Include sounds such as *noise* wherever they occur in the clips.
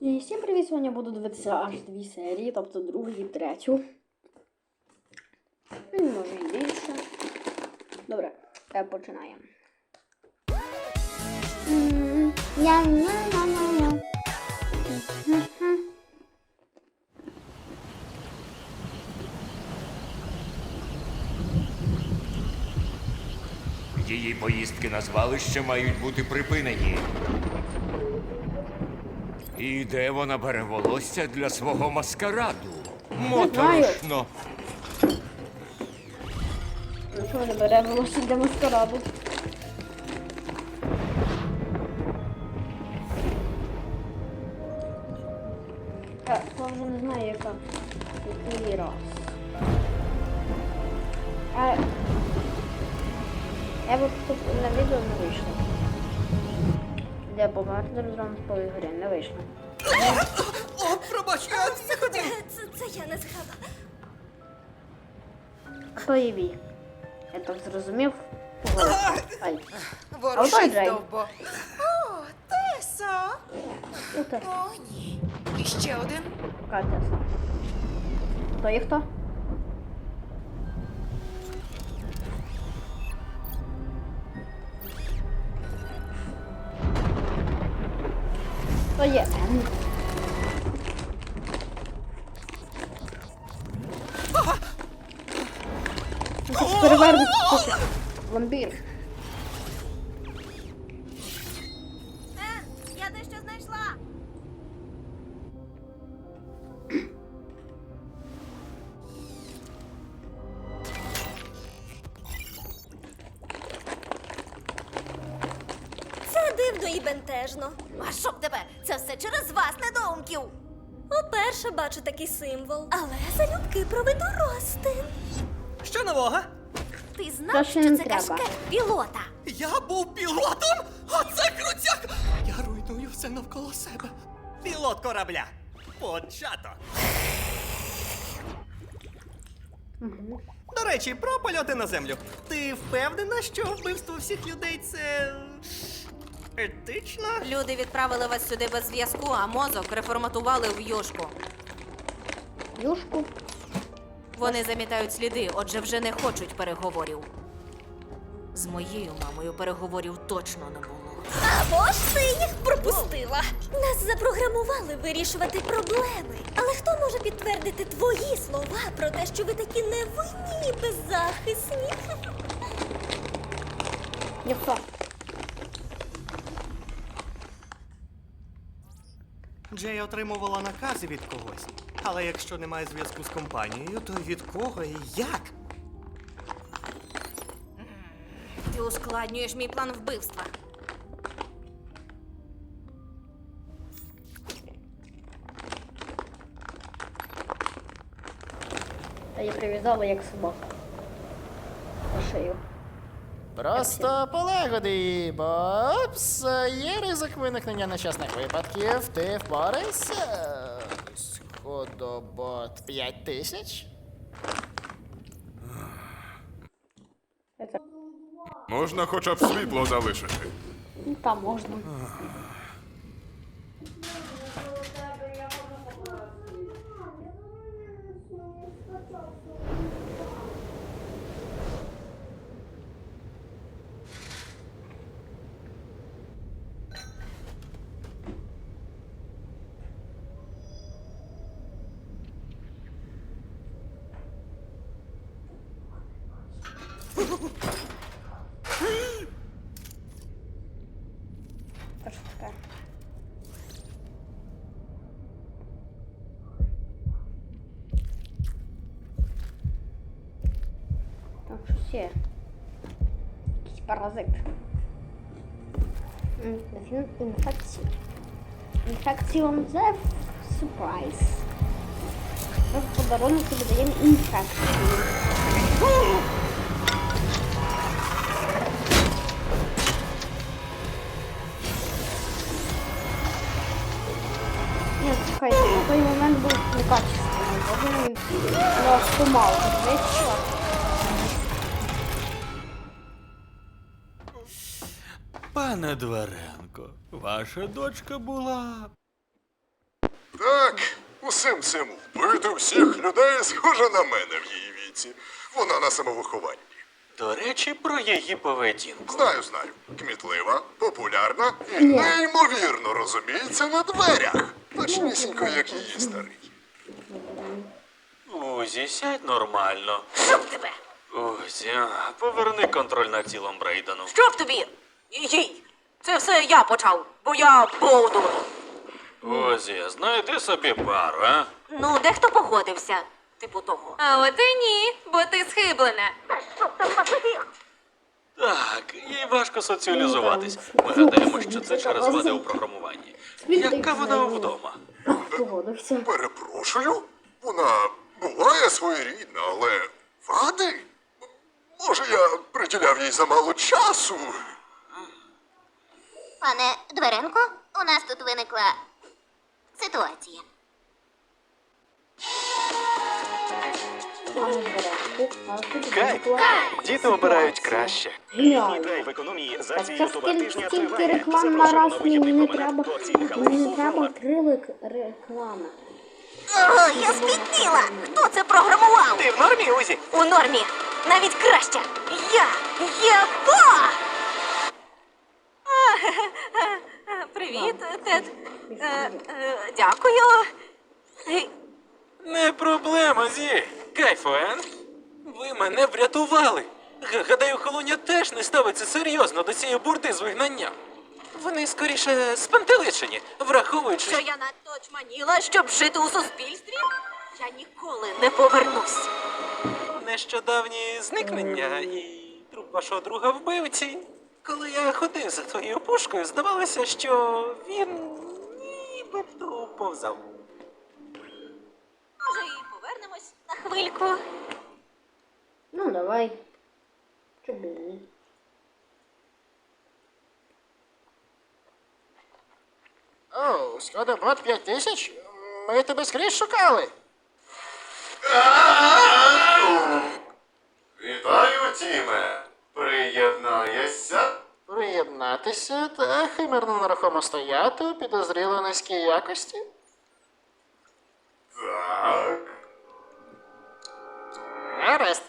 І всім привіт! Сьогодні буду дивитися аж дві серії, тобто другу і третю. Ну, може і більше. Добре, е, починаємо. Її поїздки на звалище мають бути припинені. І де вона бере волосся для свого маскараду? Моторошно. Ну що бере волосся для маскараду? Так, я вже не знаю, яка. Який раз. А... Я би тут на відео не вийшло. Де побагато разом по ігрі не вийшло. О, пробач, я не хотів. Це, це я не згадала. Хто є Ві? Я так зрозумів. Ай. Ворушись, довбо. О, Теса. О, ні. І ще один. Катя. Хто є хто? Хто є Н? Якийсь перевернутий слухай. Уперше бачу такий символ. Але залюбки проведу розтин. Що нового? Ти знав, що не це треба. кашкет пілота? Я був пілотом? Оце крутяк! Я руйную все навколо себе. Пілот корабля. Початок. До речі, про польоти на землю. Ти впевнена, що вбивство всіх людей це. Етично? Люди відправили вас сюди без зв'язку, а мозок реформатували в юшку. Юшку. Вони замітають сліди, отже, вже не хочуть переговорів. З моєю мамою переговорів точно не було. Або ж ти їх пропустила. Нас запрограмували вирішувати проблеми. Але хто може підтвердити твої слова про те, що ви такі невинні і беззахисні? Ніхто. Джей отримувала накази від когось. Але якщо немає зв'язку з компанією, то від кого і як? Ти ускладнюєш мій план вбивства. Та я прив'язала як собака. На шию. Просто полегоди, Бобс. Є ризик виникнення нещасних випадків. Ти впорайся. Сходобот 5 тисяч. Можна хоча б світло залишити. Та там можна. Що таке? Там щось є. Якийсь паразит. Він інфекції. Інфекціон це сюрприз. Ми в подарунок даємо інфекцію. Нас помалу. Знаєте? Пане Дверенко, ваша дочка була Так, усім цим вбити всіх людей схоже на мене в її віці. Вона на самовихованні. До речі, про її поведінку. Знаю, знаю. Кмітлива, популярна і неймовірно розуміється на дверях. Точнісінько, як її старий. Узі, сядь нормально. Щоб тебе! Узі, поверни контроль над тілом Брейдену. Щоб тобі! Їй! Це все я почав, бо я болдур. Узі, знайди собі пару, а? Ну, дехто погодився. Типу того. А от і ні, бо ти схиблена. Так, їй важко соціалізуватись. Ми гадаємо, що це через вади у програмуванні. Яка вона вдома? Погодився. Перепрошую, вона буває своєрідна, але вади? Може, я приділяв їй замало часу? Пане Дверенко, у нас тут виникла ситуація. Була Діти обирають краще. Геніально. Драйв економії за Так цією це ютуба скільки, тижня скільки триває. реклам на Запрошуємо раз мені не треба, мені не треба три реклами. О, я спітніла! Хто це програмував? Ти в нормі, Узі? У нормі. Навіть краще. Я є ба! Привіт, Тед. Е, е, дякую. Е, Не проблема, Зі. Кайфуен. Ви мене врятували. Г- Гадаю, Холоня теж не ставиться серйозно до цієї бурди з вигнанням. Вони скоріше спантеличені, враховуючи. Що я надто чманіла, щоб жити у суспільстві? Я ніколи не повернусь. нещодавні зникнення і труп вашого друга вбивці. Коли я ходив за твоєю пушкою, здавалося, що він нібито повзав. Може, і повернемось на хвильку. Ну, давай. Чому ні? Оу, складобот 5 тисяч? Ми тебе скрізь шукали. Вітаю, Тіме! Приєднаєшся? Приєднатися та химерно нерухомо стояти у підозріло низькій якості. Так. Гаразд.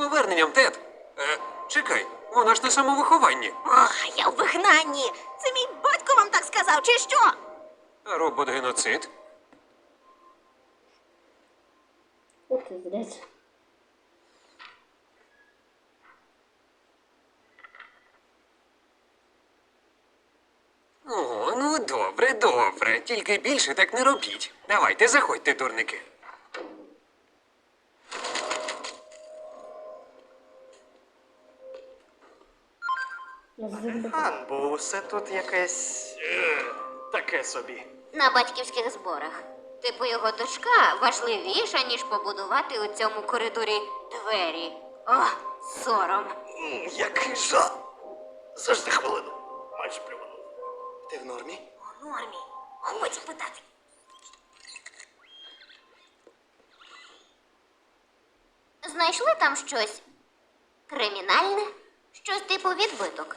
Поверненням, Тед. Е, чекай, вона ж на самовихованні. Ох, я в вигнанні. Це мій батько вам так сказав, чи що? Робот геноцид. От ти зрець. О, ну добре, добре. Тільки більше так не робіть. Давайте, заходьте, дурники. Завжди Бо усе тут якесь. е, таке собі. На батьківських зборах. Типу його дочка важливіша, ніж побудувати у цьому коридорі двері. О, сором. Який жах! Завжди хвилину. Майже плюванув. Ти в нормі? У нормі. Годі питати. Знайшли там щось кримінальне? Щось типу відбиток.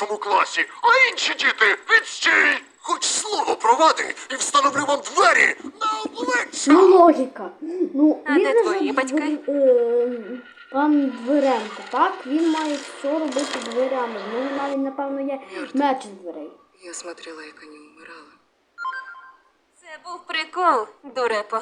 вашому класі, а інші діти відстій! Хоч слово про вади і встановлю вам двері на обличчя! Ну, логіка. Ну, А він де же твої батьки? е, Пан Дверенко, так? Він має все робити дверями. В нього навіть, напевно, є меч з дверей. Я смотрела, як вони умирали. Це був прикол, дурепо.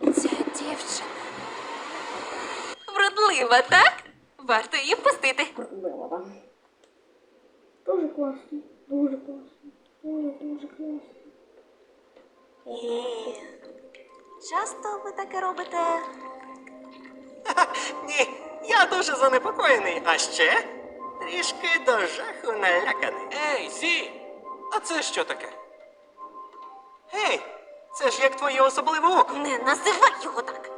Ця дівчина. Вродлива, так? Варто її впустити. Дуже класно. Дуже класно. Дуже, дуже класно. Часто ви таке робите? *laughs* Ні, я дуже занепокоєний, а ще трішки до жаху наляканий. Ей, Зі! А це що таке? Гей, це ж як твоє особливе око. Не називай його так.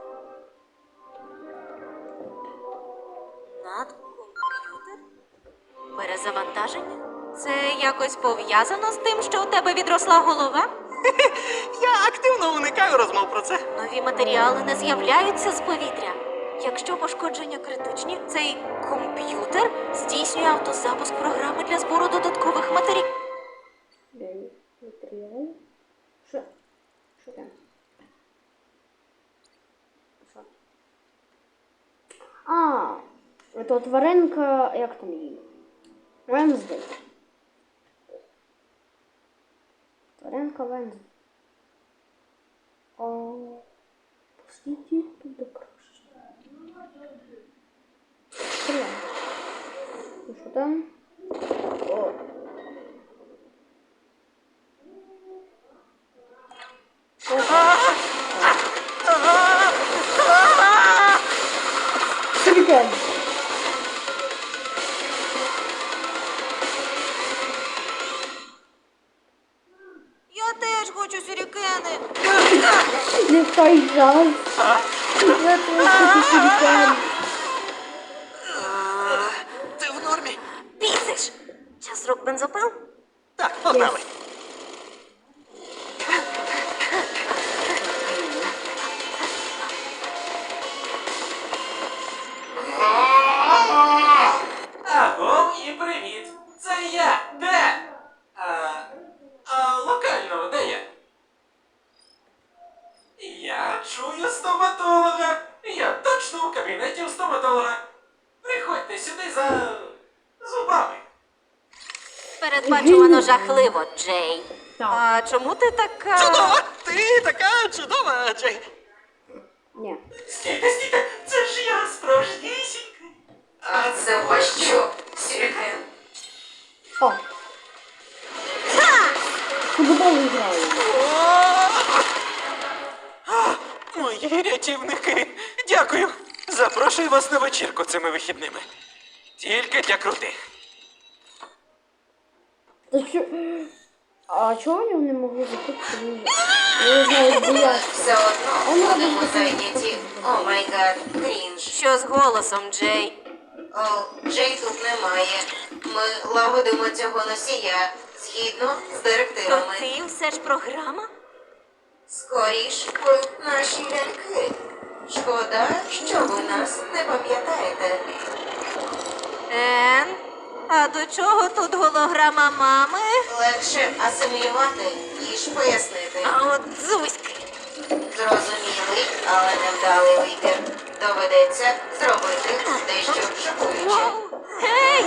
Надкомп'ютер? Перезавантаження? Це якось пов'язано з тим, що у тебе відросла голова? *laughs* Я активно уникаю розмов про це. Нові матеріали не з'являються з повітря. Якщо пошкодження критичні, цей комп'ютер здійснює автозапуск програми для збору додаткових матеріалів. это тваринка, як там її? Венздей. Тваринка Венздей. О, пустите туда краще. Стріляй. Ну що там? О. Сюрикен. Не той час. Я хочу. Ти в нормі? Бісиш! Час рук бензопил? Так, погнали. Передбачувано жахливо, Джей. А чому ти така. Чудова! Ти така чудова, Джей. Ні. Стійте, стійте, це ж я справжнісінький. А це у вас що? Сюрікен? О. Футбол граю. Мої рятівники. Дякую. Запрошую вас на вечірку цими вихідними. Тільки для крутих. Та що? А чого вони не могли закупити? Я не знаю, бояться. Все одно будемо зайняті. О май гад, крінж. Що з голосом, Джей? О, Джей тут немає. Ми лагодимо цього носія згідно з То директивами. ти все ж програма? Скоріш ви наші ляльки. Шкода, що ви нас не пам'ятаєте. Ен? А до чого тут голограма мами? Легше асимілювати, ніж пояснити. А от зузьки. Зрозумілий, але невдалий вибір. Доведеться зробити дещо шокуюче. Гей!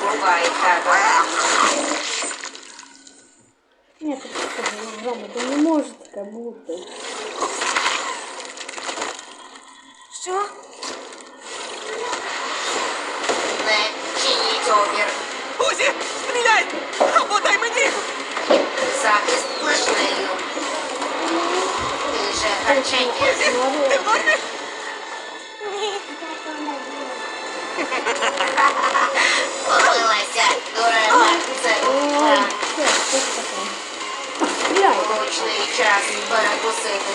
Бувай, просто голограма, то не може таке бути. Стріляй. час перекусити.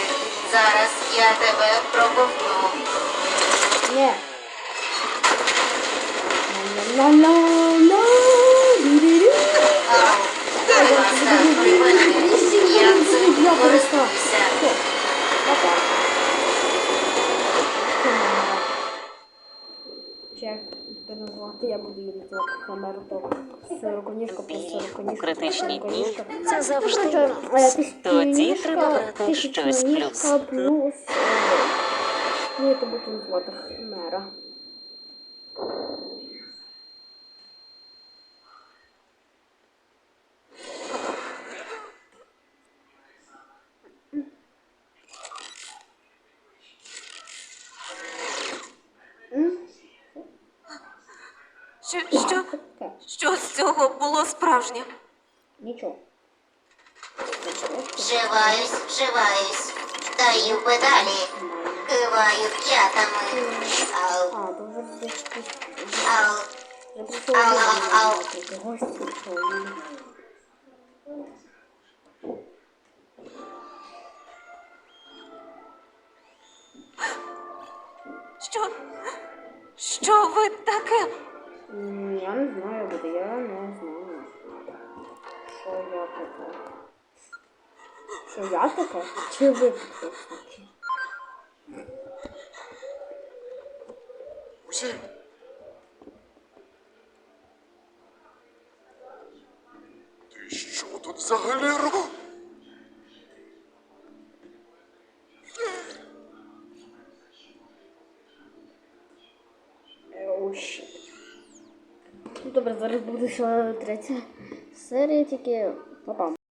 Зараз я тебе проковтну. Будь ласка. Я це буду її на камеру то сороконіжка плюс сороконіжка. критичні дні це завжди е, Тоді треба брати щось плюс. плюс. е, Ну, я то буду називати було справжнє? нічого. Вживаюсь, вживаюсь. Даю педалі. Киваю п'ятами. Ау, А, то вже десь десь- ау. вже прийшов Ау, один ау. такий гость прийшов. Що? Що ви таке? М, Я не знаю, буде, я не знаю. Що я таке? Що я таке? Чи ви? Усі. Ти що тут взагалі щит. Ну добре, зараз буде ще третя серія, тільки папам.